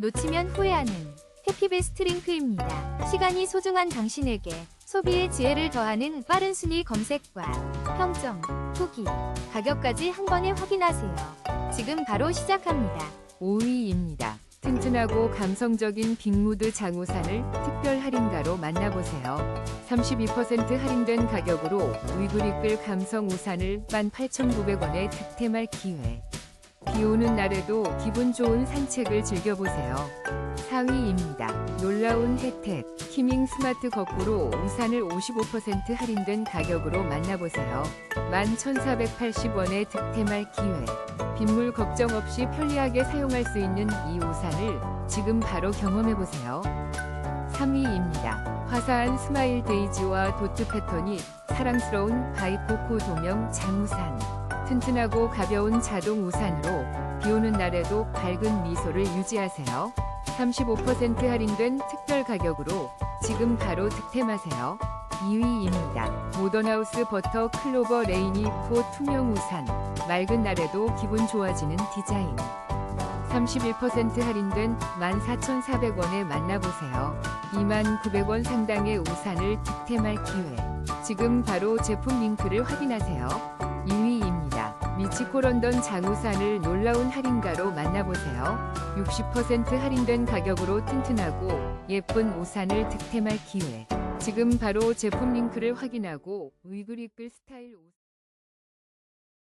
놓치면 후회하는 해피베스트 링크입니다. 시간이 소중한 당신에게 소비의 지혜를 더하는 빠른 순위 검색과 평점, 후기, 가격까지 한 번에 확인하세요. 지금 바로 시작합니다. 5위입니다. 튼튼하고 감성적인 빅무드 장우산을 특별 할인가로 만나보세요. 32% 할인된 가격으로 위그리끌 감성 우산을 18,900원에 득템할 기회. 비 오는 날에도 기분 좋은 산책을 즐겨보세요. 4위입니다. 놀라운 혜택. 키밍 스마트 거꾸로 우산을 55% 할인된 가격으로 만나보세요. 11,480원에 득템할 기회. 빗물 걱정 없이 편리하게 사용할 수 있는 이 우산을 지금 바로 경험해보세요. 3위입니다. 화사한 스마일 데이지와 도트 패턴이 사랑스러운 바이코코 도명 장우산. 튼튼하고 가벼운 자동 우산으로 비 오는 날에도 밝은 미소를 유지하세요. 35% 할인된 특별 가격으로 지금 바로 득템하세요. 2위입니다. 모던하우스 버터 클로버 레이니 프로 투명 우산. 맑은 날에도 기분 좋아지는 디자인. 31% 할인된 14,400원에 만나보세요. 29,900원 상당의 우산을 득템할 기회. 지금 바로 제품 링크를 확인하세요. 2위입니다. 미치코 런던 장우산을 놀라운 할인가로 만나보세요. 60% 할인된 가격으로 튼튼하고 예쁜 우산을 득템할 기회. 지금 바로 제품 링크를 확인하고 위그리끌 스타일 우산